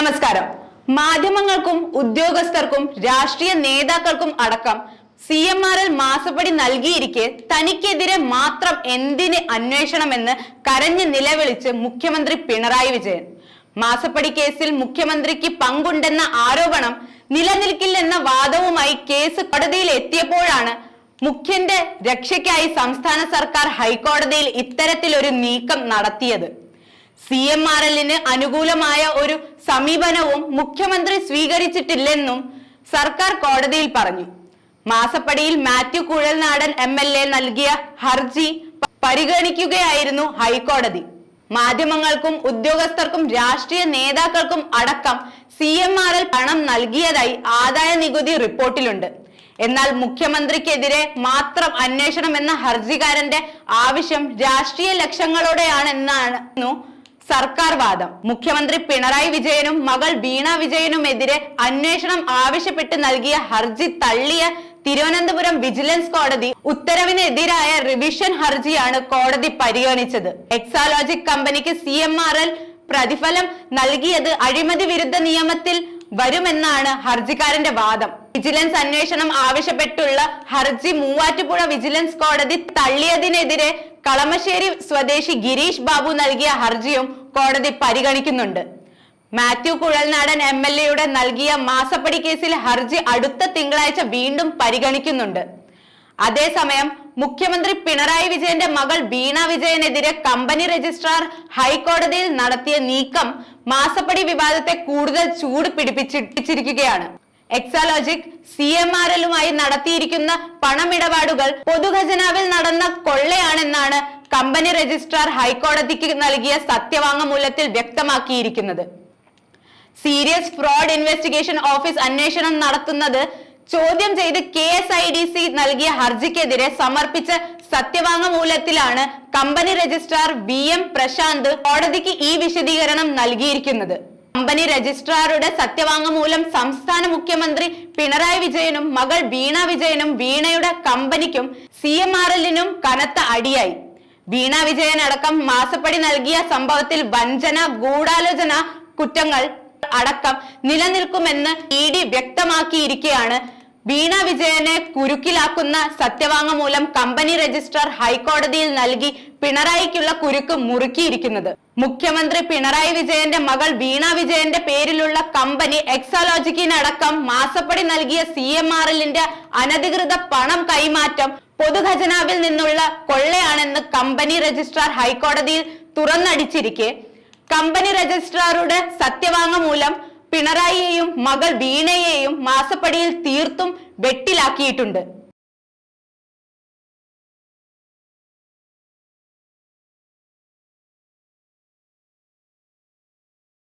നമസ്കാരം. മാധ്യമങ്ങൾക്കും ഉദ്യോഗസ്ഥർക്കും രാഷ്ട്രീയ നേതാക്കൾക്കും അടക്കം സി എം ആർ എൽ മാസപ്പടി നൽകിയിരിക്കെ തനിക്കെതിരെ മാത്രം എന്തിന് അന്വേഷണമെന്ന് കരഞ്ഞ് നിലവിളിച്ച് മുഖ്യമന്ത്രി പിണറായി വിജയൻ. മാസപ്പടി കേസിൽ മുഖ്യമന്ത്രിക്ക് പങ്കുണ്ടെന്ന ആരോപണം നിലനിൽക്കില്ലെന്ന വാദവുമായി കേസ് കോടതിയിൽ എത്തിയപ്പോഴാണ് മുഖ്യന്റെ രക്ഷയ്ക്കായി സംസ്ഥാന സർക്കാർ ഹൈക്കോടതിയിൽ ഇത്തരത്തിലൊരു നീക്കം നടത്തിയത്. സി എം ആർ എല്ലിന് അനുകൂലമായ ഒരു സമീപനവും മുഖ്യമന്ത്രി സ്വീകരിച്ചിട്ടില്ലെന്നും സർക്കാർ കോടതിയിൽ പറഞ്ഞു. മാസപ്പടിയിൽ Mathew Kuzhalnadan M L A നൽകിയ ഹർജി പരിഗണിക്കുകയായിരുന്നു ഹൈക്കോടതി. മാധ്യമങ്ങൾക്കും ഉദ്യോഗസ്ഥർക്കും രാഷ്ട്രീയ നേതാക്കൾക്കും അടക്കം സി എം ആർ എൽ പണം നൽകിയതായി ആദായ നികുതി റിപ്പോർട്ടിലുണ്ട്. എന്നാൽ മുഖ്യമന്ത്രിക്കെതിരെ മാത്രം അന്വേഷണം എന്ന ഹർജിക്കാരന്റെ ആവശ്യം രാഷ്ട്രീയ ലക്ഷ്യങ്ങളോടെയാണെന്നാണ് സർക്കാർ വാദം. മുഖ്യമന്ത്രി പിണറായി വിജയനും മകൾ വീണ വിജയനുമെതിരെ അന്വേഷണം ആവശ്യപ്പെട്ട് നൽകിയ ഹർജി തള്ളിയ തിരുവനന്തപുരം വിജിലൻസ് കോടതി ഉത്തരവിനെതിരായ റിവിഷൻ ഹർജിയാണ് കോടതി പരിഗണിച്ചത്. എക്സാലോജിക് കമ്പനിക്ക് സി എം ആർ എൽ പ്രതിഫലം നൽകിയത് അഴിമതി വിരുദ്ധ നിയമത്തിൽ വരുമെന്നാണ് ഹർജിക്കാരന്റെ വാദം. വിജിലൻസ് അന്വേഷണം ആവശ്യപ്പെട്ടുള്ള ഹർജി മൂവാറ്റുപുഴ വിജിലൻസ് കോടതി തള്ളിയതിനെതിരെ കളമശ്ശേരി സ്വദേശി ഗിരീഷ് ബാബു നൽകിയ ഹർജിയും കോടതി പരിഗണിക്കുന്നുണ്ട്. മാത്യു കുഴൽനാടൻ എം എൽ എയുടെ നൽകിയ മാസപ്പടി കേസിൽ ഹർജി അടുത്ത തിങ്കളാഴ്ച വീണ്ടും പരിഗണിക്കുന്നുണ്ട്. അതേസമയം മുഖ്യമന്ത്രി പിണറായി വിജയന്റെ മകൾ ബീണ വിജയനെതിരെ കമ്പനി രജിസ്ട്രാർ ഹൈക്കോടതിയിൽ നടത്തിയ നീക്കം മാസപ്പടി വിവാദത്തെ കൂടുതൽ ചൂട് പിടിപ്പിച്ചിരിക്കുകയാണ് എക്സാലോജിക് സി എം ആർ എല്ലുമായി നടത്തിയിരിക്കുന്ന പണമിടപാടുകൾ പൊതുഖജനാവിൽ നടന്ന കൊള്ളയാണെന്നാണ് കമ്പനി രജിസ്ട്രാർ ഹൈക്കോടതിക്ക് നൽകിയ സത്യവാങ്മൂലത്തിൽ വ്യക്തമാക്കിയിരിക്കുന്നത്. സീരിയസ് ഫ്രോഡ് ഇൻവെസ്റ്റിഗേഷൻ ഓഫീസ് അന്വേഷണം നടത്തുന്നത് ചോദ്യം ചെയ്ത് K S I D C നൽകിയ ഹർജിക്കെതിരെ സമർപ്പിച്ച സത്യവാങ്മൂലത്തിലാണ് company registrar V M Prashant കോടതിക്ക് ഈ വിശദീകരണം നൽകിയിരിക്കുന്നത്. കമ്പനി രജിസ്ട്രാറുടെ സത്യവാങ്മൂലം സംസ്ഥാന മുഖ്യമന്ത്രി പിണറായി വിജയനും മകൾ വീണ വിജയനും വീണയുടെ കമ്പനിക്കും സി എം ആർ എല്ലിനും കനത്ത അടിയായി. വീണ വിജയൻ അടക്കം മാസപ്പടി നൽകിയ സംഭവത്തിൽ വഞ്ചന ഗൂഢാലോചന കുറ്റങ്ങൾ അടക്കം നിലനിൽക്കുമെന്ന് ഇ ഡി വ്യക്തമാക്കിയിരിക്കെയാണ് വീണ വിജയനെ കുരുക്കിലാക്കുന്ന സത്യവാങ്മൂലം കമ്പനി രജിസ്ട്രാർ ഹൈക്കോടതിയിൽ നൽകി പിണറായിക്കുള്ള കുരുക്ക് മുറുക്കിയിരിക്കുന്നത്. മുഖ്യമന്ത്രി പിണറായി വിജയന്റെ മകൾ വീണ വിജയന്റെ പേരിലുള്ള കമ്പനി എക്സാലോജിക്കിനടക്കം മാസപ്പടി നൽകിയ സി എം ആർ എല്ലിന്റെ അനധികൃത പണം കൈമാറ്റം പൊതുഖജനാവിൽ നിന്നുള്ള കൊള്ളയാണെന്ന് കമ്പനി രജിസ്ട്രാർ ഹൈക്കോടതിയിൽ തുറന്നടിച്ചിരിക്കെ. കമ്പനി രജിസ്ട്രാറുടെ സത്യവാങ്മൂലം പിണറായിയെയും മകൾ വീണയെയും മാസപ്പടിയിൽ തീർത്തും വെട്ടിലാക്കിയിട്ടുണ്ട്.